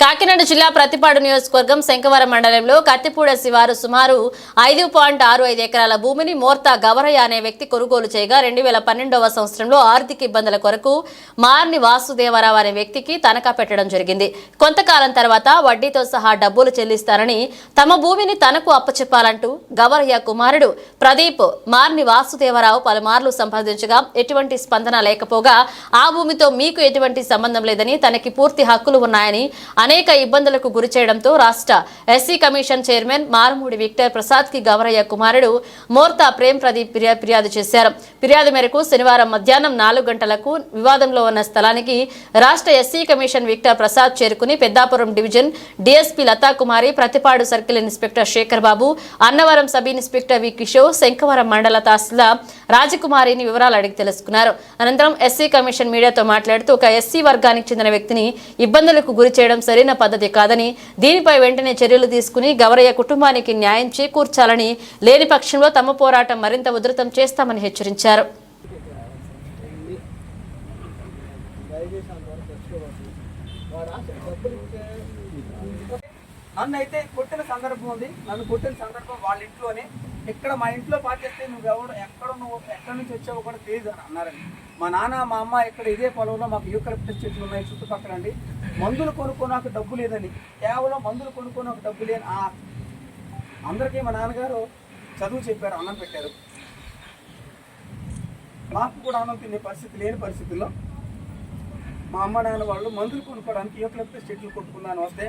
కాకినాడ జిల్లా ప్రతిపాడు నియోజకవర్గం శంకవరం మండలంలో కత్తిపూడ శివారు సుమారు ఐదు పాయింట్ ఆరు ఐదు ఎకరాల భూమిని మోర్తా గవరయ్య అనే వ్యక్తి కొనుగోలు చేయగా రెండు వేల పన్నెండవ సంవత్సరంలో ఆర్థిక ఇబ్బందుల కొరకు మార్ని వాసుదేవరావు అనే వ్యక్తికి తనఖా పెట్టడం జరిగింది. కొంతకాలం తర్వాత వడ్డీతో సహా డబ్బులు చెల్లిస్తారని తమ భూమిని తనకు అప్పచెప్పాలంటూ గవరయ్య కుమారుడు ప్రదీప్ మార్ని వాసుదేవరావు పలుమార్లు సంపాదించగా ఎటువంటి స్పందన లేకపోగా ఆ భూమితో మీకు ఎటువంటి సంబంధం లేదని తనకి పూర్తి హక్కులు ఉన్నాయని అనేక ఇబ్బందులకు గురి చేయడంతో రాష్ట్ర SC commission chairman Marumudi Victor ప్రసాద్కి Gavarayya కుమారుడు మోర్తా ప్రేమ్ ప్రదీప్ ఫిర్యాదు చేశారు. ఫిర్యాదు మేరకు శనివారం మధ్యాహ్నం నాలుగు గంటలకు వివాదంలో ఉన్న స్థలానికి రాష్ట్ర ఎస్సీ కమిషన్ విక్టర్ ప్రసాద్ చేరుకుని Peddapuram division DSP Latha Kumari Prathipadu circle inspector Sekhar Babu Annavaram sub inspector V Kishore Sankhavaram మండల తహసీల్దార్ రాజకుమారిని వివరాలు అడిగి తెలుసుకున్నారు. అనంతరం ఎస్సీ కమిషన్ మీడియాతో మాట్లాడుతూ ఒక ఎస్సీ వర్గానికి చెందిన వ్యక్తిని ఇబ్బందులకు గురి చేయడం సరైన పద్ధతి కాదని దీనిపై వెంటనే చర్యలు తీసుకుని గవరయ్య కుటుంబానికి న్యాయం చేకూర్చాలని లేని పక్షంలో తమ పోరాటం మరింత ఉధృతం చేస్తామని హెచ్చరించారు. నన్ను అయితే కొట్టిన సందర్భం ఉంది. నన్ను కొట్టిన సందర్భం వాళ్ళ ఇంట్లోనే. ఇక్కడ మా ఇంట్లో పాటిస్తే నువ్వు ఎవడు ఎక్కడ నువ్వు ఎక్కడి నుంచి వచ్చావో కూడా తెలియదు అని అన్నారండి. మా నాన్న మా అమ్మ ఇక్కడ ఇదే పొలంలో మాకు యూకలిప్టస్ చెట్లు ఉన్నాయి చుట్టుపక్కల అండి. మందులు కొనుక్కోనాకు డబ్బు లేదని కేవలం మందులు కొనుక్కోనాకు డబ్బు లేని ఆ అందరికీ మా నాన్నగారు చదువు చెప్పారు అన్నం పెట్టారు. మాకు కూడా అన్నం తినే పరిస్థితి లేని పరిస్థితుల్లో మా అమ్మ నాన్న వాళ్ళు మందులు కొనుక్కోవడానికి యూకలిప్టస్ చెట్లు కొట్టుకున్నాను వస్తే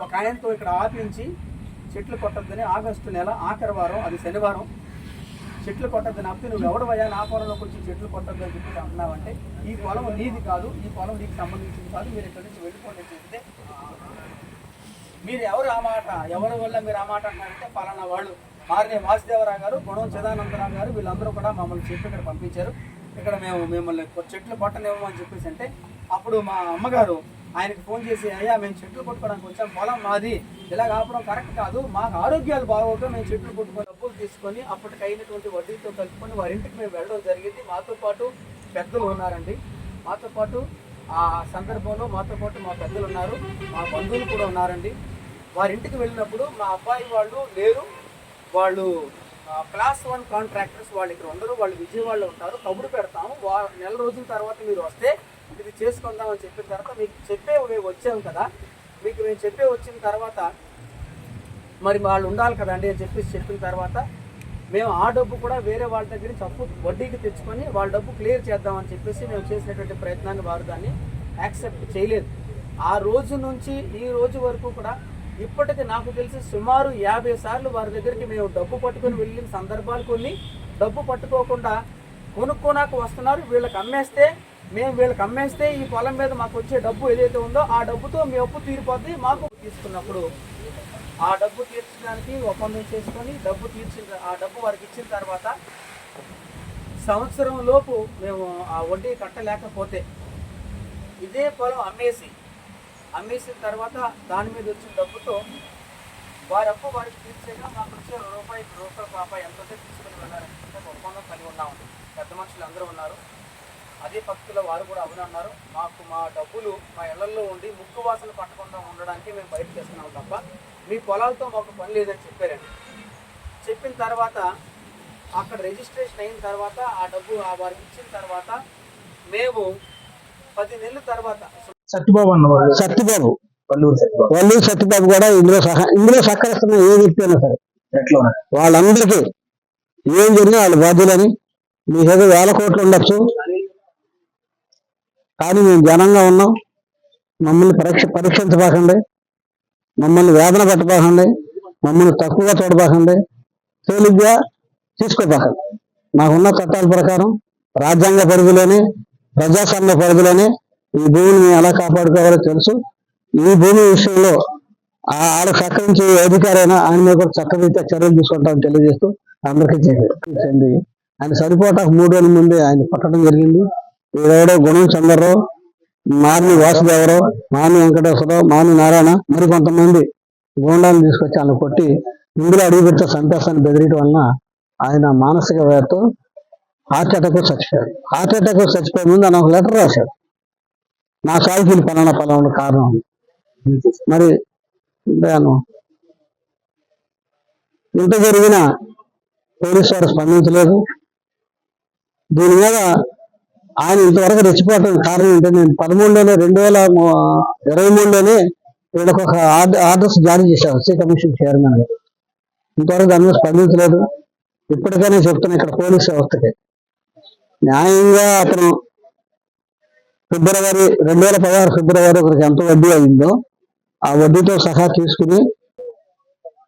ఒక ఆయనతో ఇక్కడ ఆపించి చెట్లు కొట్టద్దని ఆగస్టు నెల ఆఖరి వారం అది శనివారం చెట్లు కొట్టద్దు ఆపితే నువ్వు ఎవడవయ్యా నా పొలంలోకి వచ్చి చెట్లు కొట్టద్దు అని చెప్పి అంటున్నావంటే ఈ పొలం నీది కాదు ఈ పొలం నీకు సంబంధించింది కాదు మీరు ఇక్కడి నుంచి వెళ్ళిపోండి చెప్తే మీరు ఎవరు ఆ మాట? ఎవరి వల్ల మీరు ఆ మాట అంటారంటే పలానా వాళ్ళు. మారినే వాసుదేవరావు గారు గుణం చిదానందరావు గారు వీళ్ళందరూ కూడా మమ్మల్ని చెప్పి ఇక్కడ పంపించారు. ఇక్కడ మేము మిమ్మల్ని చెట్లు కొట్టనివ్వమని అని చెప్పేసి అంటే అప్పుడు మా అమ్మగారు ఆయనకి ఫోన్ చేసి అయ్యా మేము చెట్లు కొట్టుకోవడానికి వచ్చాం. పొలం మాది. ఇలా కాపడం కరెక్ట్ కాదు. మాకు ఆరోగ్యాలు బాగోక మేము చెట్లు కొట్టుకొని డబ్బులు తీసుకొని అప్పటికి అయినటువంటి వడ్డీతో కలుపుకొని వారి ఇంటికి మేము వెళ్ళడం జరిగింది. మాతో పాటు పెద్దలు ఉన్నారండి. మాతో పాటు ఆ సందర్భంలో మాతో పాటు మా పెద్దలు ఉన్నారు. మా బంధువులు కూడా ఉన్నారండి. వారి ఇంటికి వెళ్ళినప్పుడు మా అబ్బాయి వాళ్ళు లేరు. వాళ్ళు క్లాస్ వన్ కాంట్రాక్టర్స్ వాళ్ళు ఇక్కడ ఉండరు వాళ్ళు విజయవాడలో ఉంటారు. కబురు పెడతాము. వా- నెల రోజుల తర్వాత మీరు వస్తే ఇది చేసుకుందాం అని చెప్పిన తర్వాత మీకు చెప్పే మేము వచ్చాం కదా. మీకు మేము చెప్పే వచ్చిన తర్వాత మరి వాళ్ళు ఉండాలి కదండి అని చెప్పేసి చెప్పిన తర్వాత మేము ఆ డబ్బు కూడా వేరే వాళ్ళ దగ్గర నుంచి అప్పు వడ్డీకి తెచ్చుకొని వాళ్ళ డబ్బు క్లియర్ చేద్దామని చెప్పేసి మేము చేసినటువంటి ప్రయత్నాన్ని వారు దాన్ని యాక్సెప్ట్ చేయలేదు. ఆ రోజు నుంచి ఈ రోజు వరకు కూడా ఇప్పటికి నాకు తెలిసి సుమారు యాభై సార్లు వారి దగ్గరికి మేము డబ్బు పట్టుకొని వెళ్ళిన సందర్భాలు కొన్ని. డబ్బు పట్టుకోకుండా కొనుక్కోనాక వస్తున్నారు. వీళ్ళకి అమ్మేస్తే మేము వీళ్ళకి అమ్మేస్తే ఈ పొలం మీద మాకు వచ్చే డబ్బు ఏదైతే ఉందో ఆ డబ్బుతో మీ అప్పు తీరిపోద్ది మాకు తీసుకున్నప్పుడు. ఆ డబ్బు తీర్చడానికి ఒప్పందం చేసుకొని డబ్బు తీర్చిన ఆ డబ్బు వారికి ఇచ్చిన తర్వాత సంవత్సరం లోపు మేము ఆ వడ్డీ కట్టలేకపోతే ఇదే పొలం అమ్మేసి అమ్మేసిన తర్వాత దాని మీద వచ్చిన డబ్బుతో వారి అప్పు వారికి తీర్చేగా మాకు వచ్చే రూపాయి రూపాయి పాప ఎంత తీసుకుని వెళ్ళారంటే ఒప్పందం కలిగి ఉన్నామండి. పెద్ద మనుషులు అందరూ ఉన్నారు. అదే భక్తుల వారు కూడా అవునన్నారు మాకు మా డబ్బులు మా ఇళ్ళలో ఉండి ముక్కు వాసన పట్టకుండా ఉండడానికి మేము బయట చేస్తున్నాం తప్ప మీ పొలాలతో మాకు పని లేదని చెప్పారండి. చెప్పిన తర్వాత అక్కడ రిజిస్ట్రేషన్ అయిన తర్వాత ఆ డబ్బు ఆ వారికి ఇచ్చిన తర్వాత మేము పది నెలల తర్వాత సత్యబాబు అన్నవాడు సత్యబాబు. పల్లూరు సత్యబాబు. వాళ్ళు సత్యబాబు కూడా ఇందులో సహా ఇందులో సహకరిస్తున్న ఏ వ్యక్తి అయినా సరే. వాళ్ళందరికీ ఏం జరిగినా వాళ్ళు బాధ్యులని. మీ ఏదో వేల కోట్లు ఉండొచ్చు. కానీ మేము జనంగా ఉన్నాం. మమ్మల్ని పరీక్ష పరీక్షించబాకండి. మమ్మల్ని వేదన పెట్టబాకండి. మమ్మల్ని తక్కువగా చూడబాకండి. తేలిగ్గా తీసుకోబాకండి. మాకున్న చట్టాల ప్రకారం రాజ్యాంగ పరిధిలోనే ప్రజాస్వామ్య పరిధిలోనే ఈ భూమిని మేము ఎలా కాపాడుకోవాలో తెలుసు. ఈ భూమి విషయంలో ఆ ఆడ సహకరించే అధికారైనా ఆయన మీద కూడా చట్టరీత్యా చర్యలు తీసుకుంటామని తెలియజేస్తూ అందరికీ చెంది ఆయన సరిపోటాకు మూడు రోజుల ముందే ఆయన పట్టడం జరిగింది. ఈరోడో గుణం చంద్రరావు మాని వాసుదేవరావు మాని వెంకటేశ్వరరావు మాని నారాయణ మరి కొంతమంది గోండాలను తీసుకొచ్చి ఆయన కొట్టి ఇందులో అడుగు పెడితే చంపేస్తాను బెదిరియడం వలన ఆయన మానసిక వేతో హార్ట్ అటాక్ చచ్చిపోయాడు. హార్ట్ అటాక్ చచ్చిపోయే ముందు ఆయన ఒక లెటర్ రాశాడు. నా సాగుకి పలానా పలానా కారణం మరి నేను ఇంత జరిగిన పోలీసు వారు స్పందించలేదు. దీని మీద ఆయన ఇంతవరకు రెచ్చిపోవటం కారణం ఏంటంటే నేను పదమూడులోనే రెండు వేల ఇరవై మూడులోనే వీళ్ళకి ఒక ఆర్డర్స్ జారీ చేశారు సి కమిషన్ చైర్మన్. ఇంతవరకు దాని మీద స్పందించలేదు. ఇప్పటికైనా చెప్తున్నా ఇక్కడ పోలీస్ వ్యవస్థకి. న్యాయంగా అతను ఫిబ్రవరి రెండు వేల పదహారు ఫిబ్రవరి ఒకరికి ఎంత వడ్డీ అయిందో ఆ వడ్డీతో సహా తీసుకుని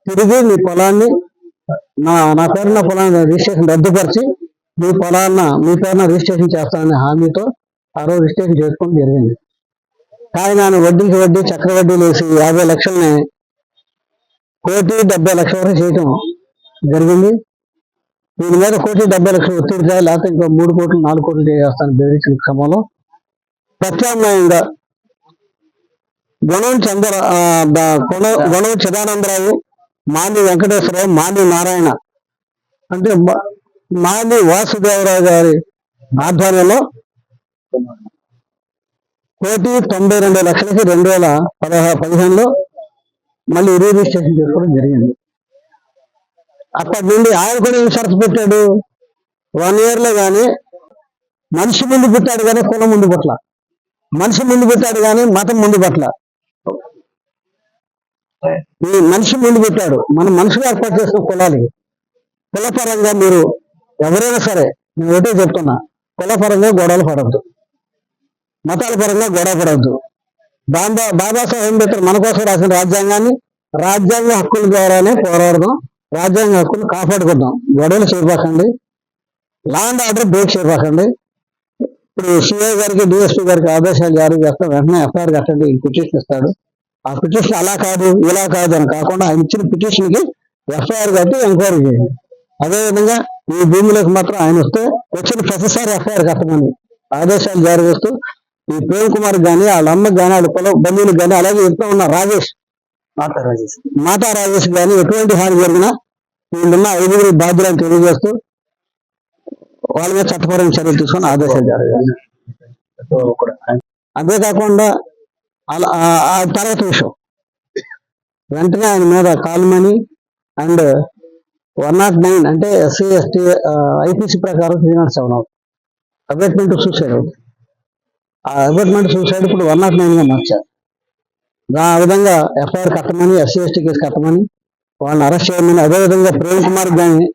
తిరిగి మీ పొలాన్ని నా నా పేరున పొలాన్ని రిజిస్ట్రేషన్ రద్దుపరిచి మీ పొలాన్న మీ పేరున రిజిస్ట్రేషన్ చేస్తానని హామీతో ఆ రోజు రిజిస్ట్రేషన్ చేసుకోవడం జరిగింది. కానీ నాన్న వడ్డీకి వడ్డీ చక్రవడ్డీలు వేసి యాభై లక్షల్ని కోటి డెబ్బై లక్షల వరకు చేయటం జరిగింది. దీని మీద కోటి డెబ్బై లక్షలు ఒత్తిడి చేయాలి లేకపోతే ఇంకో మూడు కోట్లు నాలుగు కోట్లు చేస్తాను బెదిరించిన క్రమంలో ప్రత్యామ్నాయంగా గుణం చంద్ర గుణం చిదానందరావు మాని వెంకటేశ్వరరావు మాని నారాయణ అంటే మాది వాసుదేవరావు గారి ఆధ్వర్యంలో కోటి తొంభై రెండు లక్షలకి రెండు వేల పదహారు పదిహేనులో మళ్ళీ రిజిస్ట్రేషన్ చేసుకోవడం జరిగింది. అప్పటి నుండి ఆయన కూడా ఏం షరతు పెట్టాడు. వన్ ఇయర్లో కానీ మనిషి ముందు పుట్టాడు కానీ కులం ముందు పట్ల మనిషి ముందు పుట్టాడు కానీ మతం ముందు పట్ల ఈ మనిషి ముందు పెట్టాడు. మన మనుషులు ఏర్పాటు చేసిన కులాలు. కులపరంగా మీరు ఎవరైనా సరే నేను ఒకటే చెప్తున్నా కులపరంగా గొడవలు పడద్దు. మతాల పరంగా గొడవ పడద్దు. బాబా బాబాసాహెబ్ అంబేద్కర్ మన కోసం రాసిన రాజ్యాంగాన్ని రాజ్యాంగ హక్కుల ద్వారానే పోరాడదాం రాజ్యాంగ హక్కులు కాపాడుకుందాం. గొడవలు చేయబాకండి లా అండ్ ఆర్డర్ బ్రేక్ చేయబాకండి ఇప్పుడు సిఐ గారికి డిఎస్పీ గారికి ఆదేశాలు జారీ చేస్తాం వెంటనే ఎఫ్ఐఆర్ కట్టండి పిటిషన్ ఇస్తాడు. ఆ పిటిషన్ అలా కాదు ఇలా కాదు అని కాకుండా ఆయన ఇచ్చిన పిటిషన్కి ఎఫ్ఐఆర్ కట్టి ఎంక్వైరీ చేయండి. అదేవిధంగా ఈ భూమిలోకి మాత్రం ఆయన వస్తే వచ్చిన ప్రతిసారి ఎఫ్ఐఆర్ కట్టమని ఆదేశాలు జారీ చేస్తూ ఈ ప్రేమ్ కుమార్ గాని వాళ్ళ అమ్మకి గాని వాళ్ళ పొలం బంధువులకు గాని అలాగే ఇంట్లో ఉన్న రాజేష్ మాతా రాజేష్. మాతా రాజేష్ గాని ఎటువంటి హాని జరిగినా వీళ్ళున్న ఐదుగురు బాధ్యులను తెలియజేస్తూ వాళ్ళ మీద చట్టపరమైన చర్యలు తీసుకొని ఆదేశాలు జారీ అంతేకాకుండా తర్వాత విషయం. వెంటనే ఆయన మీద call money and one nought nine అంటే ఎస్సీ ఎస్టీ ఐపీసీ ప్రకారం త్రీ నాట్ సెవెన్ అవుతుంది అబెట్మెంట్ సూసైడ్ అవుతుంది ఆ అబెట్మెంట్ సూసైడ్ ఇప్పుడు వన్ నాట్ నైన్గా మార్చారు. దా- ఆ విధంగా ఎఫ్ఐఆర్ కట్టమని ఎస్సీ ఎస్టీ కేసు కట్టమని వాళ్ళని అరెస్ట్ చేయమని అదేవిధంగా ప్రేమ్ కుమార్ గాని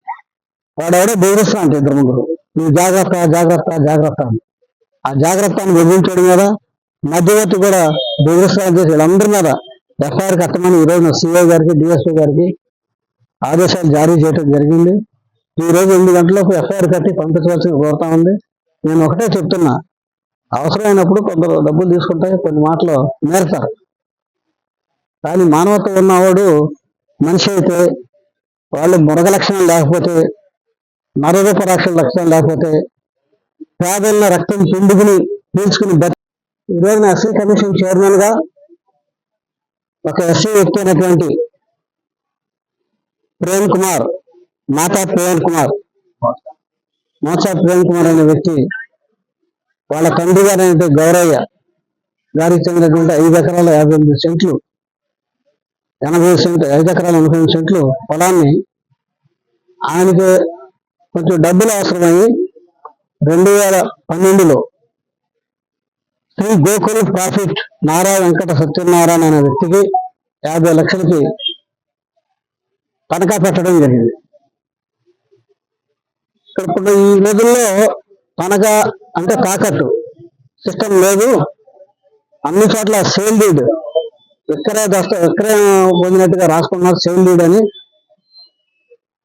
వాడెవడో బెదిరిస్తా అంటే ఇద్దరు ముగ్గురు. నువ్వు జాగ్రత్త జాగ్రత్త జాగ్రత్త అని. ఆ జాగ్రత్తను బెదిరించడం మీద మధ్యవర్తి కూడా బెదిరిస్తాను చేసి వీళ్ళందరి మీద ఎఫ్ఐఆర్ కట్టమని ఈరోజు సిఐ గారికి డిఎస్పీ గారికి ఆదేశాలు జారీ చేయడం జరిగింది. ఈ రోజు ఎనిమిది గంటలకు ఎఫ్ఐఆర్ కట్టి పంపించవలసిన కోరుతా ఉంది. నేను ఒకటే చెప్తున్నా. అవసరమైనప్పుడు కొందరు డబ్బులు తీసుకుంటాయి. కొన్ని మాటలు మేరతారు కానీ మానవత్వం ఉన్నవాడు మనిషి అయితే వాళ్ళు మృగ లక్షణం లేకపోతే నరరూప రక్షణ లక్షణం లేకపోతే పేదల రక్తం పిండుకుని పీల్చుకుని బతి ఈరోజు ఎస్సీ కమిషన్ చైర్మన్గా ఒక ఎస్సీ వ్యక్తి అయినటువంటి ప్రేమ్ కుమార్ మాతా ప్రేమ్ కుమార్. మోసా ప్రేమ్ కుమార్ అనే వ్యక్తి వాళ్ళ తండ్రి గారు గౌరయ్య గారికి చెందినటువంటి ఐదు ఎకరాల యాభై ఎనిమిది సెంట్లు ఎనభై సెంట్లు ఐదు ఎకరాల ఎనభై ఎనిమిది సెంట్లు పొలాన్ని ఆయనకి కొంచెం డబ్బులు అవసరమయ్యి రెండు వేల పన్నెండులో శ్రీ గోకుల్ ప్రాఫిట్ నారా వెంకట సత్యనారాయణ అనే వ్యక్తికి యాభై లక్షలకి తనఖా పెట్టడం జరిగింది. ఇక్కడ ఇప్పుడు ఈ రోజుల్లో తనఖా అంటే తాకట్టు సిస్టమ్ లేదు. అన్ని చోట్ల సేల్ డీడ్ విక్రయ దస్త విక్రయం పొందినట్టుగా రాసుకున్నారు సేల్ డీడ్ అని.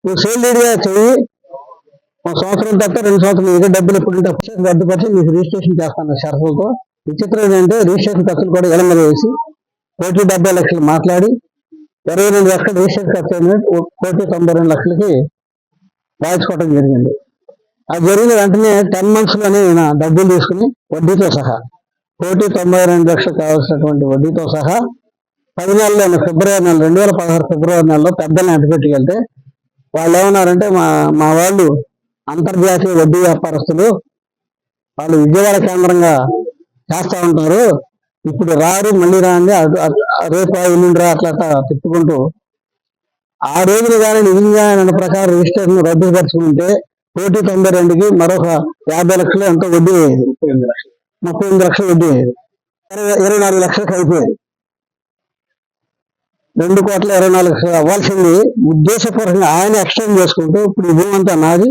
నువ్వు సేల్ డీడ్గా చెయ్యి. ఒక సంవత్సరం తప్ప రెండు సంవత్సరం ఇదే డబ్బులు ఎప్పుడు ఉంటే అప్పుడు రద్దుపరిచి మీకు రిజిస్ట్రేషన్ చేస్తాను షరతులతో. విచిత్రం ఏంటంటే రిజిస్ట్రేషన్ ఖర్చులు కూడా ఇళ్ళ మీద వేసి కోటి డెబ్బై లక్షలు మాట్లాడి ఇరవై రెండు లక్షలు రిజిస్ట్రేషన్ ఖర్చు అయిన కోటి తొంభై రెండు లక్షలకి రాయించుకోవడం జరిగింది. అది జరిగిన వెంటనే టెన్ మంత్స్లోనే ఈయన డబ్బులు తీసుకుని వడ్డీతో సహా కోటి తొంభై రెండు లక్షలు కావాల్సినటువంటి వడ్డీతో సహా పది నెలలు ఫిబ్రవరి నెల రెండు వేల పదహారు ఫిబ్రవరి నెలలో పెద్దల్ని ఎంటపెట్టుకు వాళ్ళు ఏమన్నారంటే మా మా వాళ్ళు అంతర్జాతీయ వడ్డీ వ్యాపారస్తులు వాళ్ళు విజయవాడ కేంద్రంగా చేస్తూ ఉంటారు. ఇప్పుడు రారు మళ్ళీ రాండి రేపు ఎల్లుండి రా అట్లా అట్లా తిప్పుకుంటూ ఆ రోజులు కానీ నిజంగా ఆయన ప్రకారం రిజిస్ట్రేషన్ రద్దుపరుచుకుంటే కోటి తొంభై రెండుకి మరొక యాభై లక్షలు ఎంతో వడ్డీ అయ్యేది. ముప్పై ఎనిమిది లక్షలు వడ్డీ అయ్యేది. ఇరవై ఇరవై నాలుగు లక్షలకు అయిపోయాయి రెండు కోట్ల ఇరవై నాలుగు లక్షలు అవ్వాల్సింది ఉద్దేశపూర్వకంగా ఆయన ఎక్స్టెండ్ చేసుకుంటూ ఇప్పుడు ఈ భూమి నాది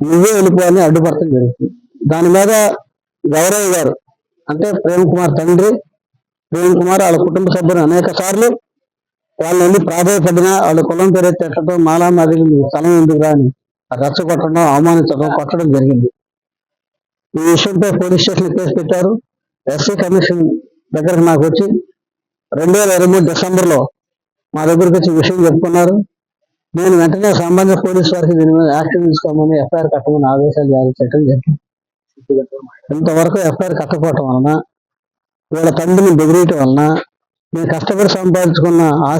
నువ్వే వెళ్ళిపోవాలని అడ్డుపడటం జరుగుతుంది. దాని మీద గౌరవ్ గారు అంటే ప్రేమ్ కుమార్ తండ్రి ప్రేమ్ కుమార్ వాళ్ళ కుటుంబ సభ్యులు అనేక సార్లు వాళ్ళని వెళ్ళి వాళ్ళ కులం పేరు తిట్టడం మాలా నది స్థలం ఎందుకు రాని రెచ్చగొట్టడం అవమానించడం కొట్టడం జరిగింది. ఈ విషయంపై పోలీస్ స్టేషన్ కేసు పెట్టారు. ఎస్సీ కమిషన్ దగ్గరకు నాకు వచ్చి రెండు వేల ఇరవై మూడు డిసెంబర్లో మా దగ్గరకు వచ్చి విషయం చెప్పుకున్నారు. నేను వెంటనే సంబంధిత పోలీస్ వారికి దీని మీద యాక్షన్ తీసుకోమని ఎఫ్ఐఆర్ కట్టమని ఆదేశాలు జారీ చేయడం జరిగింది. ఇంతవరకు ఎఫ్ఐఆర్ కట్టకపోవటం వలన వీళ్ళ తండ్రిని బెదిరేయటం వలన నేను కష్టపడి సంపాదించుకున్న ఆస్తి